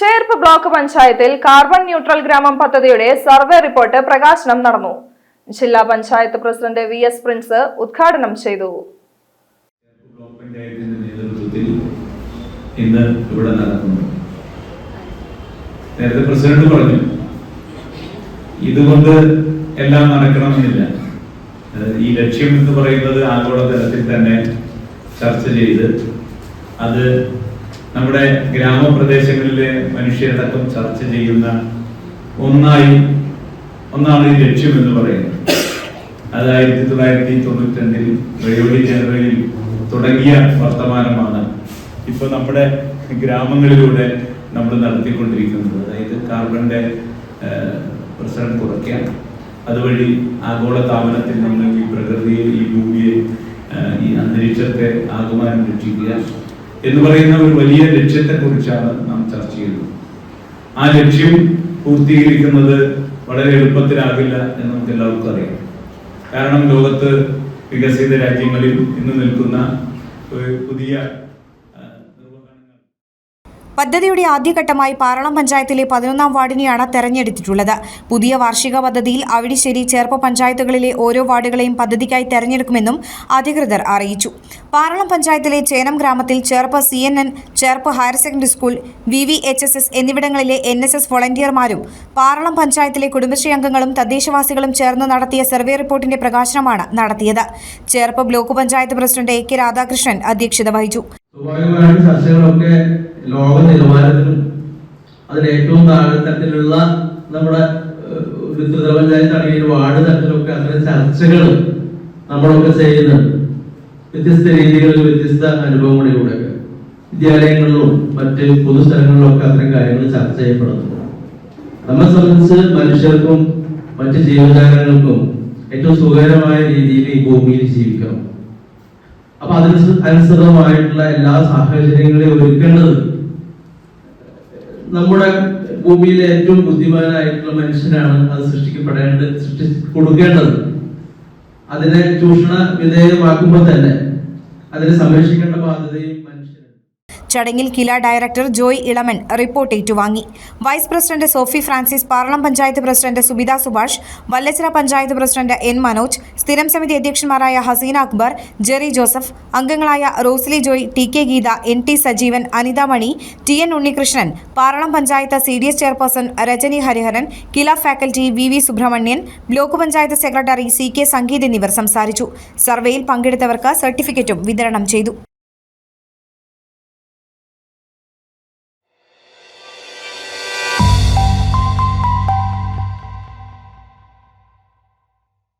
Cherpu block പഞ്ചായത്തിൽ carbon neutral ഗ്രാമം പദ്ധതിയുടെ സർവേ റിപ്പോർട്ട് പ്രകാശനം നടന്നു. ജില്ലാ panchayat president V S Prince ഉദ്ഘാടനം ചെയ്തു. ഇവിടെ നേരത്തെ പ്രസിഡന്റ് പറഞ്ഞു ഇതുകൊണ്ട് എല്ലാം നടക്കണമെന്നില്ല. ഈ ലക്ഷ്യം എന്ന് പറയുന്നത് ആഗോളതലത്തിൽ തന്നെ ചർച്ച ചെയ്ത് അത് നമ്മുടെ ഗ്രാമപ്രദേശങ്ങളിലെ മനുഷ്യരടക്കം ചർച്ച ചെയ്യുന്ന ഒന്നായി ഒന്നാണ് ഈ ലക്ഷ്യം എന്ന് പറയുന്നത്. അത് ആയിരത്തി തൊള്ളായിരത്തി തൊണ്ണൂറ്റി രണ്ടിൽ റയോളി ജനറലിൽ തുടങ്ങിയ വർത്തമാനമാണ് ഇപ്പൊ നമ്മുടെ ഗ്രാമങ്ങളിലൂടെ നമ്മൾ നടത്തിക്കൊണ്ടിരിക്കുന്നത്. അതായത് കാർബണിന്റെ പ്രസരം കുറയ്ക്കുക അതുവഴി ആഗോള താപനത്തിൽ നമ്മൾ ഈ പ്രകൃതിയെ ഈ ഭൂമിയെ ഈ അന്തരീക്ഷത്തെ ആകുമാനം രക്ഷിക്കുക. എന്ന് പറയുന്ന ഒരു വലിയ ലക്ഷ്യത്തെ കുറിച്ചാണ് നാം ചർച്ച ചെയ്യുന്നത്. ആ ലക്ഷ്യം പൂർത്തീകരിക്കുന്നത് വളരെ എളുപ്പത്തിലാകില്ല എന്ന് നമുക്ക് എല്ലാവർക്കും അറിയാം. കാരണം ലോകത്ത് വികസിത രാജ്യങ്ങളിൽ ഇന്ന് നിൽക്കുന്ന ഒരു പുതിയ പദ്ധതിയുടെ ആദ്യഘട്ടമായി പാറളം പഞ്ചായത്തിലെ പതിനൊന്നാം വാർഡിനെയാണ് തെരഞ്ഞെടുത്തിട്ടുള്ളത്. പുതിയ വാർഷിക പദ്ധതിയിൽ അവിടിശ്ശേരി ചേർപ്പ് പഞ്ചായത്തുകളിലെ ഓരോ വാർഡുകളെയും പദ്ധതിക്കായി തെരഞ്ഞെടുക്കുമെന്നും അധികൃതർ അറിയിച്ചു. പാറളം പഞ്ചായത്തിലെ ചേനം ഗ്രാമത്തിൽ Cherpu C N N Cherpu higher secondary school V V H S S എന്നിവിടങ്ങളിലെ എൻ എസ് എസ് വോളണ്ടിയർമാരും പാറളം പഞ്ചായത്തിലെ കുടുംബശ്രീ അംഗങ്ങളും തദ്ദേശവാസികളും ചേർന്ന് നടത്തിയ സർവേ റിപ്പോർട്ടിന്റെ പ്രകാശനമാണ് നടത്തിയത്. Cherpu block panchayat president A K Radhakrishnan അധ്യക്ഷത വഹിച്ചു. ലോക നിലവാരത്തിലും അതിൽ ഏറ്റവും താഴെ നമ്മുടെ ഒരു ത്രിതല പഞ്ചായത്ത് ആണെങ്കിൽ വാർഡ് തട്ടിലൊക്കെ അത്തരം ചർച്ചകൾ നമ്മളൊക്കെ ചെയ്യുന്നുണ്ട് വ്യത്യസ്ത രീതികളിൽ വ്യത്യസ്ത അനുഭവങ്ങളിലൂടെയൊക്കെ വിദ്യാലയങ്ങളിലും മറ്റ് പൊതുസ്ഥലങ്ങളിലൊക്കെ അത്തരം കാര്യങ്ങൾ ചർച്ച ചെയ്യപ്പെടുന്നു. നമ്മെ സംബന്ധിച്ച് മനുഷ്യർക്കും മറ്റ് ജീവജാലങ്ങൾക്കും ഏറ്റവും സുഖകരമായ രീതിയിൽ ഈ ഭൂമിയിൽ ജീവിക്കണം അപ്പൊ അതിന് അനുസൃതമായിട്ടുള്ള എല്ലാ സാഹചര്യങ്ങളെയും ഒരുക്കേണ്ടത് നമ്മുടെ ഭൂമിയിലെ ഏറ്റവും ബുദ്ധിമാനായിട്ടുള്ള മനുഷ്യനാണ് അത് സൃഷ്ടിക്കപ്പെടേണ്ടത് സൃഷ്ടി കൊടുക്കേണ്ടത്. അതിനെ ചൂഷണ വിധേയമാക്കുമ്പോൾ തന്നെ അതിനെ സംരക്ഷിക്കേണ്ട ബാധ്യതയും മനുഷ്യന് ചടങ്ങിൽ Kila director Joy Elaman report ഏറ്റുവാങ്ങി. Vice president Sophie Francis Paralam panchayat president Subitha Subhash Vallachira panchayat president N Manoj സ്ഥിരം സമിതി അധ്യക്ഷന്മാരായ ഹസീന അക്ബർ ജെറി ജോസഫ് അംഗങ്ങളായ Rosely Joy T K Geetha N T Sajeevan Anitha Mani T N Unnikrishnan Paralam panchayat C D S chairperson Rajani Hariharan Kila faculty V V Subramanian block panchayat secretary C K Sangeeth എന്നിവർ സംസാരിച്ചു. സർവേയിൽ പങ്കെടുത്തവർക്ക് സർട്ടിഫിക്കറ്റും വിതരണം ചെയ്തു.